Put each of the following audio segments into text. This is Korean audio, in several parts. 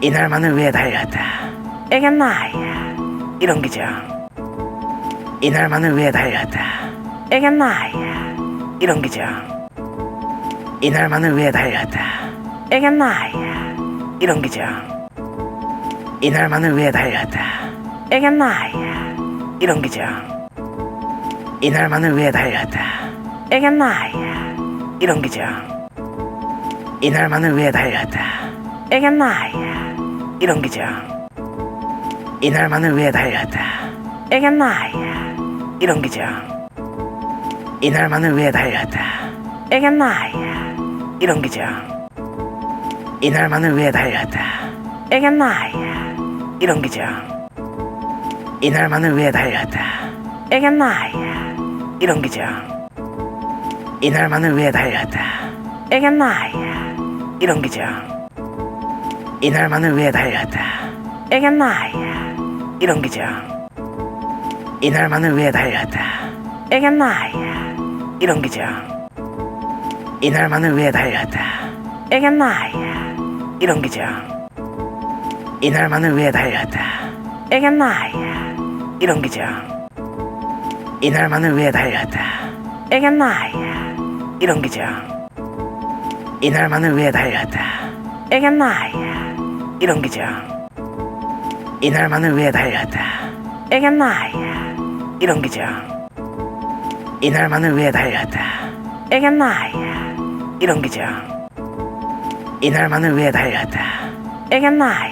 이날만을 위해 달렸다. 이게 나야. 이런 기적. 이날만을 위해 달렸다. 이게 나야. 이런 기적. 이날만을 위해 달렸다. 이게 나야. 이런 기적. 이날만을 위해 달렸다. 이게 나야. 이런 기적. 이날만을 위해 달렸다. 이게 나야. 이런 기적. 이날만을 위해 달렸다. 이게 나야. 이런 기적. 이날만을 위해 달렸다. 이게 나야. 이런 기적. 이날만을 위해 달렸다. 이게 나야. 이런 기적. 이날만을 위해 달렸다. 이게 나야. 이런 기적. 이날만을 위해 달렸다. 이게 나야. 이런 기적. 이날만을 위해 달렸다. 이게 나야. 이런 기적. 이날만을 위해 달렸다. 이게 나야. 이런 기적. 이날만을 위해 달렸다. 이게 나야. 이런 기적. 이날만을 위해 달렸다. 이게 나야. 이런 기적. 이날만을 위해 달렸다. 이게 나야. 이런 기적. 이날만을 위해 달렸다. 이게 나야. 이런 기적. 이날만을 위해 달렸다. 이게 나야. 이런 기적. 이날만을 위해 달렸다. 이게 나야. 이런 기적. 이날만을 위해 달렸다. 이게 나야. 이런 기적. 이날만을 위해 달렸다. 이게 나야.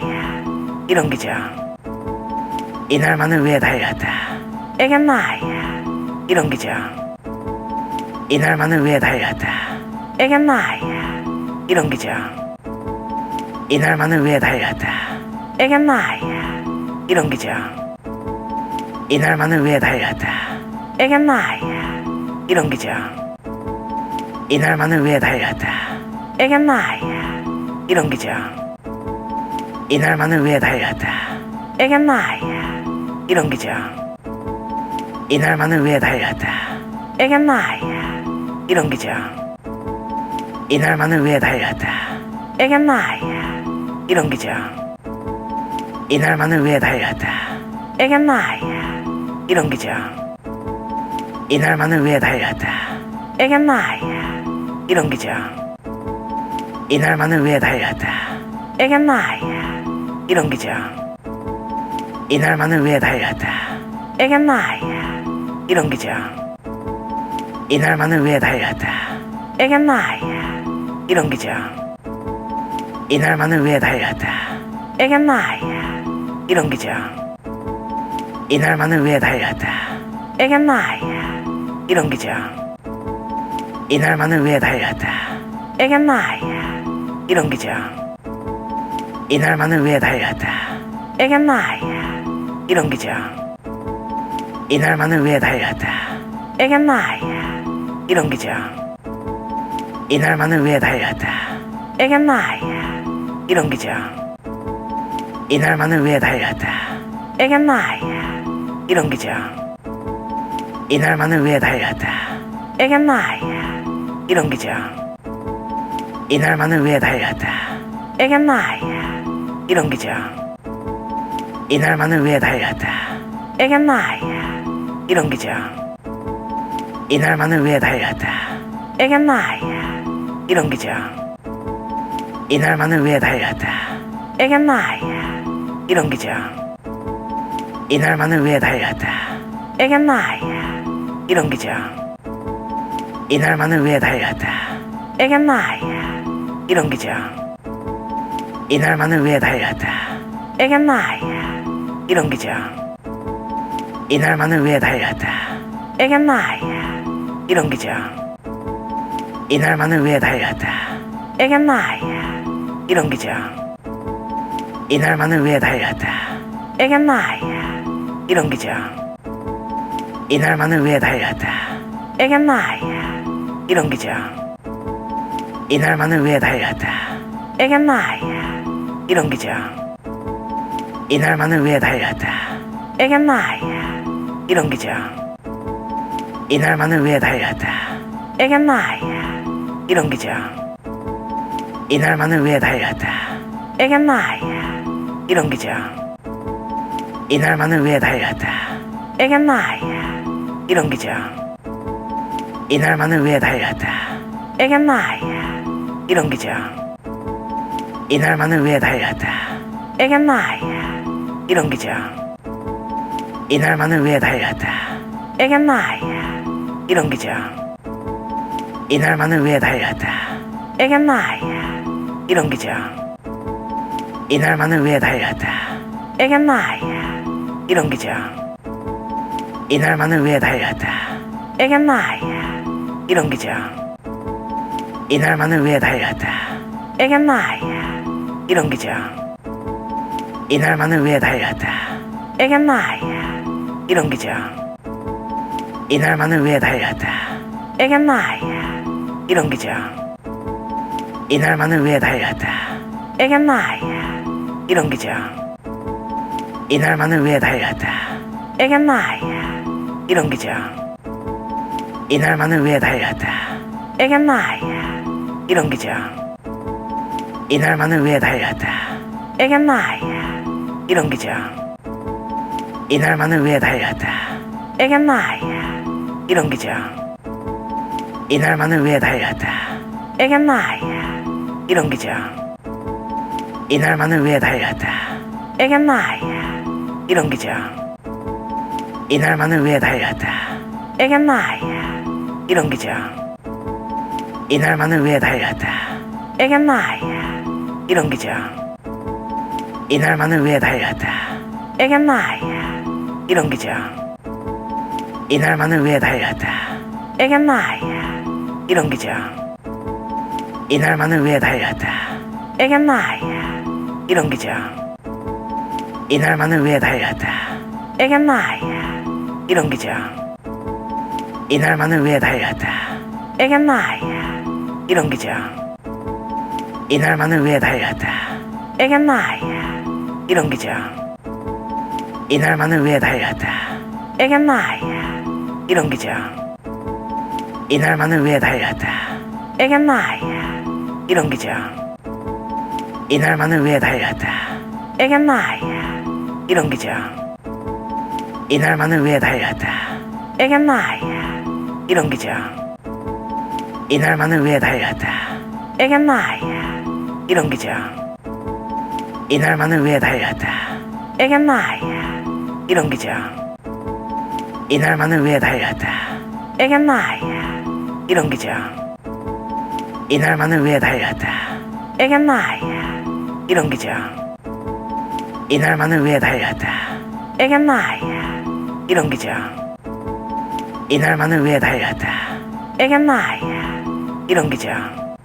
이런 기적. 이날만을 위해 달렸다. 이게 나야. 이런 기적. 이날만을 위해 달렸다. 이게 나야. 이런 기적. 이날만을 위해 달렸다. 이게 나야. 이런 기적. 이날만을 위해 달렸다. 이게 나야. 이런 기적. 이날만을 위해 달렸다. 이게 나야. 이런 기적. 이날만을 위해 달렸다. 이게 나야. 이런 기적. 이날만을 위해 달렸다. 이게 나야. 이런 기적. 이날만을 위해 달렸다. 이게 나야. 이런 기적. 이날만을 위해 달렸다. 이게 나야. 이런 기적. 이날만을 위해 달렸다. 이게 나야. 이런 기적. 이날만을 위해 달렸다. 이게 나야. 이런 기적. 이날만을 위해 달렸다. 이게 나야. 이런 기적. 이날만을 위해 달렸다. 이게 나야. 이런 기적. 이날만을 위해 달렸다. 이게 나야. 이런 기적. 이날만을 위해 달렸다. 이게 나야. 이런 기적. 이날만을 위해 달렸다. 이게 나야. 이런 기적. 이날만을 위해 달렸다. 이게 나야. 이런 기적. 이날만을 위해 달렸다. 이게 나야. 이런 기적. 이날만을 위해 달렸다. 이게 나야. 이런 기적. 이날만을 위해 달렸다. 이게 나야. 이런 기적. 이날만을 위해 달렸다. 이게 나야. 이런 기적. 이날만을 위해 달렸다. 이게 나야. 이런 기적. 이날만을 위해 달렸다. 이게 나야. 이런 기적. 이날만을 위해 달렸다. 이게 나야. 이런 기적. 이날만을 위해 달렸다. 이게 나야. 이런 기적. 이날만을 위해 달렸다. 이게 나야. 이런 기적. 이날만을 위해 달렸다. 이게 나야. 이런 기적. 이날만을 위해 달렸다. 이게 나야. 이런 기적. 이날만을 위해 달렸다. 이게 나야. 이런 기적. 이날만을 위해 달렸다. 이게 나야. 이런 기적. 이날만을 위해 달렸다. 이게 나야. 이런 기적. 이날만을 위해 달렸다. 이게 나야. 이런 기적. 이날만을 위해 달렸다. 이게 나야. 이런 기적. 이날만을 위해 달렸다. 이게 나야. 이런 기적. 이날만을 위해 달렸다. 이게 나야. 이런 기적. 이날만을 위해 달렸다. 이게 나야. 이런 기장 이날만을 위해 달렸다. 이게 나야. 이런 기장 이날만을 위해 달렸다. 이게 나야. 이런 기장 이날만을 위해 달렸다. 이게 나야. 이런 기장 이날만을 위해 달렸다. 이게 나야. 이런 기장 이날만을 위해 달렸다. 이게 나야 이런 기장 이날만을 위해 달렸다. 이게 나야. 이런 기장 이날만을 위해 달렸다. 이게 나야. 이런 기장 이날만을 위해 달렸다. 이게 나야. 이런 기장 이날만을 위해 달렸다. 이게 나야. 이런 기장 이날만을 위해 달렸다. 이게 나야. 이런 기장 이날만을 위해 달렸다. 이게 나야. 이런 기장 이날만을 위해 달렸다. 이게 나야. 이런 기장 이날만을 위해 달렸다. 이게 나야. 이런 기장 이날만을 위해 달렸다. 이게 나야. 이런 기장 이날만을 위해 달렸다. 이게 나야. 이런 기장 이날만을 위해 달렸다. 이게 나야 이런 기장 이날만을 위해 달렸다. 이게 나야. 이런 기장 이날만을 위해 달렸다. 이게 나야. 이런 기장 이날만을 위해 달렸다. 이게 나야. 이런 기장 이날만을 위해 달렸다. 이게 나야. 이런 기장 이날만을 위해 달렸다. 이게 나야. 이런 기장 이날만을 위해 달렸다. 이게 나야. 이런 기장 이날만을 위해 달렸다. 이게 나야. 이런 기장 이날만을 위해 달렸다. 이게 나야. 이런 기장 이날만을 위해 달렸다. 이게 나야. 이런 기장 이날만을 위해 달렸다. 이게 나야. 이런 기장 이날만을 위해 달렸다. 이게 나야 이런 기장 이날만을 위해 달렸다. 이게 나야. 이런 기장 이날만을 위해 달렸다. 이게 나야. 이런 기장 이날만을 위해 달렸다. 이게 나야. 이런 기장 이날만을 위해 달렸다. 이게 나야. 이런 기장 이날만을 위해 달렸다. 이게 나야. 이런 기장 이날만을 위해 달렸다. 이게 나야. 이런 기장 이날만을 위해 달렸다. 이게 나야. 이런 기장 이날만을 위해 달렸다. 이게 나야. 이런 기장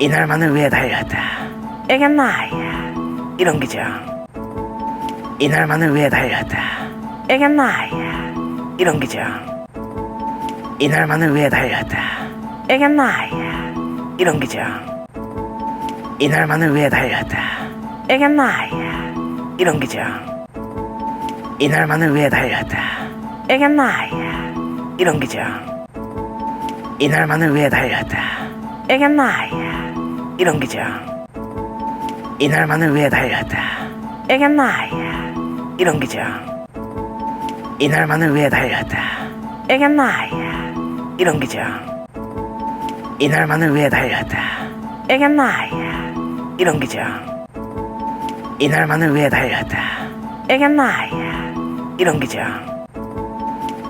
이날만을 위해 달렸다. 이게 나야. 이런 기장 이날만을 위해 달렸다. 이게 나야. 이런 기장 이날만을 위해 달렸다. 이게 나야 이런 기장 이날만을 위해 달렸다. 이게 나야. 이런 기장 이날만을 위해 달렸다. 이게 나야. 이런 기장 이날만을 위해 달렸다. 이게 나야. 이런 기장 이날만을 위해 달렸다. 이게 나야. 이런 기장 이날만을 위해 달렸다. 이게 나야. 이런 기장 이날만을 위해 달렸다. 이게 나야. 이런 기장 이날만을 위해 달렸다. 이게 나야. 이런 기장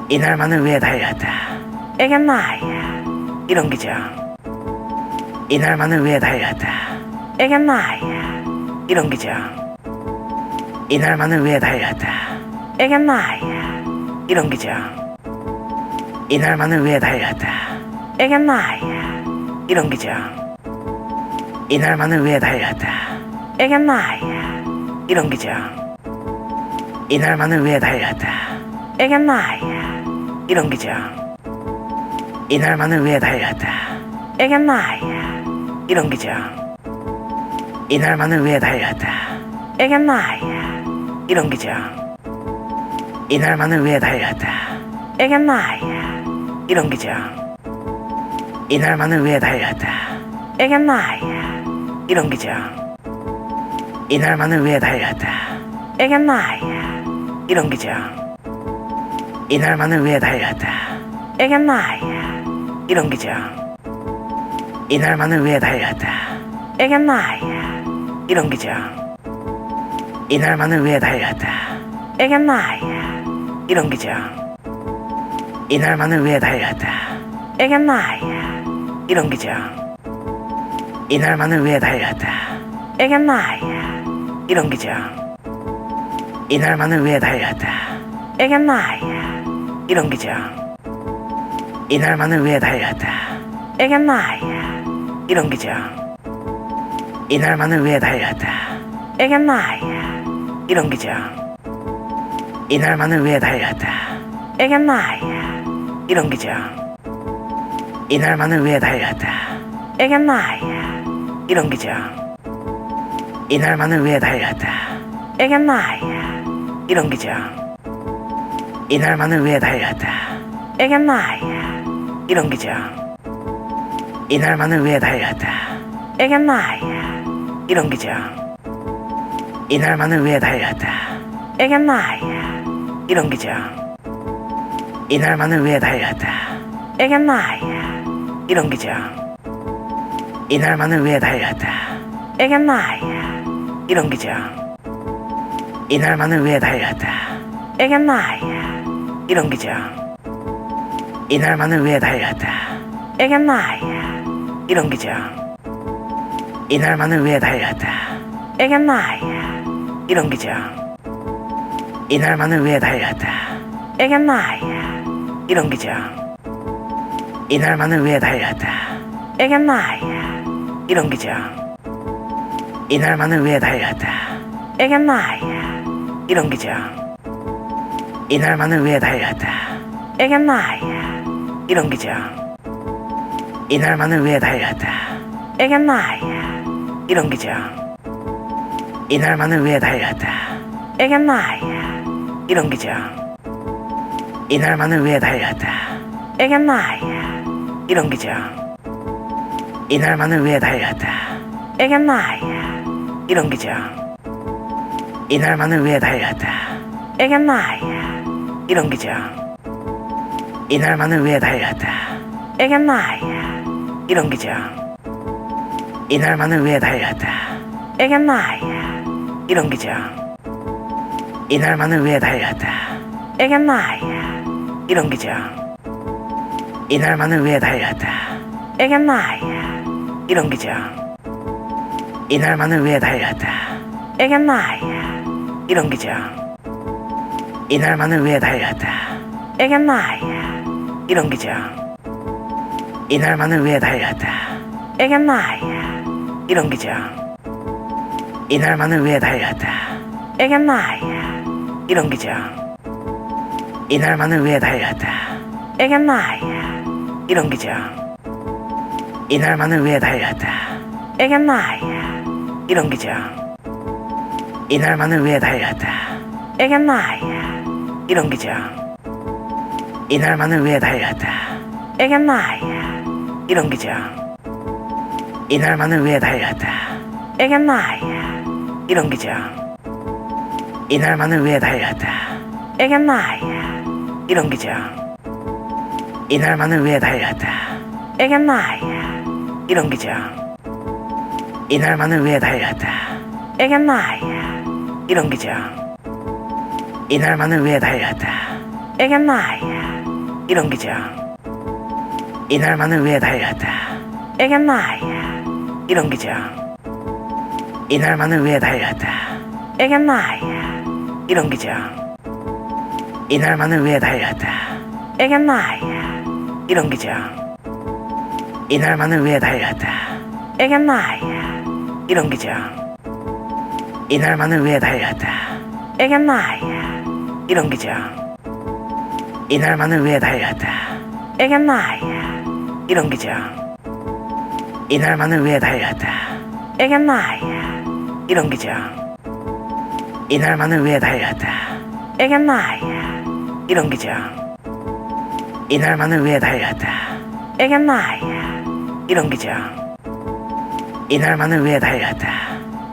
이날만을 위해 달렸다. 이게 나야. 이런 기장 이날만을 위해 달렸다. 이게 나야. 이런 기장 이날만을 위해 달렸다. 이게 나야. 이런 기장 이날만을 위해 달렸다 이게 나야. 이런 기장 이날만을 위해 달렸다. 이게 나야. 이런 기장 이날만을 위해 달렸다. 이게 나야. 이런 기장 이날만을 위해 달렸다. 이게 나야. 이런 기장 이날만을 위해 달렸다. 이게 나야. 이런 기장 이날만을 위해 달렸다. 이게 나야. 이런 기장 이날만을 위해 달렸다 이게 나야 이런 기장 이날만을 위해 달렸다. 이게 나야. 이런 기적. 이날만을 위해 달렸다. 이게 나야. 이런 기적. 이날만을 위해 달렸다. 이게 나야. 이런 기적. 이날만을 위해 달렸다. 이게 나야. 이런 기적. 이날만을 위해 달렸다. 이게 나야. 이런 기적. 이날만을 위해 달렸다. 이게 나야. 이런 기적. 이날만을 위해 달렸다. 이게 나야. 이런 기적. 이날만을 위해 달렸다. 이게 나야. 이런 기적. 이날만을 위해 달렸다. 이게 나야. 이런 기적. 이날만을 위해 달렸다. 이게 나야. 이런 기적. 이날만을 위해 달렸다. 이게 나야. 이런 기적. 이날만을 위해 달렸다. 이게 나야. 이런 기적. 이날만을 위해 달렸다. 이게 나야. 이런 기적. 이날만을 위해 달렸다. 이게 나야. 이런 기적. 이날만을 위해 달렸다. 이게 나야. 이런 기적. 이날만을 위해 달렸다. 이게 나야. 이런 기적. 이날만을 위해 달렸다. 이게 나야. 이런 기적. 이날만을 위해 달렸다. 이게 나야. 이런 기적. 이날만을 위해 달렸다. 이게 나야. 이런 기적. 이날만을 위해 달렸다. 이게 나야. 이런 기적. 이날만을 위해 달렸다. 이게 나야. 이런 기적. 이날만을 위해 달렸다. 이게 나야. 이런 기적. 이날만을 위해 달렸다. 이게 나야. 이런 기적. 이날만을 위해 달렸다. 이게 나야. 이런 기적. 이날만을 위해 달렸다. 이게 나야. 이런 기적. 이날만을 위해 달렸다. 이게 나야. 이런 기적. 이날만을 위해 달렸다. 이게 나야. 이런 기적. 이날만을 위해 달렸다. 이게 나야. 이런 기적. 이날만을 위해 달렸다. 이게 나야. 이런 기적. 이날만을 위해 달렸다. 이게 나야. 이런 기적. 이날만을 위해 달렸다. 이게 나야. 이런 기적. 이날만을 위해 달렸다. 이게 나야. 이런 기적. 이날만을 위해 달렸다. 이게 나야. 이런 기적. 이날만을 위해 달렸다. 이게 나야. 이런 기적. 이날만을 위해 달렸다. 이게 나야. 이런 기적. 이날만을 위해 달렸다. 이게 나야. 이런 기적. 이날만을 위해 달렸다. 이게 나야. 이런 기적. 이날만을 위해 달렸다. 이게 나야. 이런 기적. 이날만을 위해 달렸다. 이게 나야. 이런 기적. 이날만을 위해 달렸다. 이게 나야. 이런 기적. 이날만을 위해 달렸다. 이게 나야. 이런 기적. 이날만을 위해 달렸다. 이게 나야. 이런 기적. 이날만을 위해 달렸다. 이게 나야. 이런 기적. 이날만을 위해 달렸다. 이게 나야. 이런 기적. 이날만을 위해 달렸다. 이게 나야. 이런 기적. 이날만을 위해 달렸다. 이게 나야. 이런 기적. 이날만을 위해 달렸다. 이게 나야. 이런 기적. 이날만을 위해 달렸다. 이게 나야. 이런 기적. 이날만을 위해 달렸다. 이게 나야. 이런 기적. 이날만을 위해 달렸다. 이게 나야. 이런 기적. 이날만을 위해 달렸다. 이게 나야. 이런 기적. 이날만을 위해 달렸다. 이게 나야. 이런 기적. 이날만을 위해 달렸다. 이게 나야. 이런 기적. 이날만을 위해 달렸다. 이게 나야. 이런 기적. 이날만을 위해 달렸다. 이게 나야. 이런 기적. 이날만을 위해 달렸다.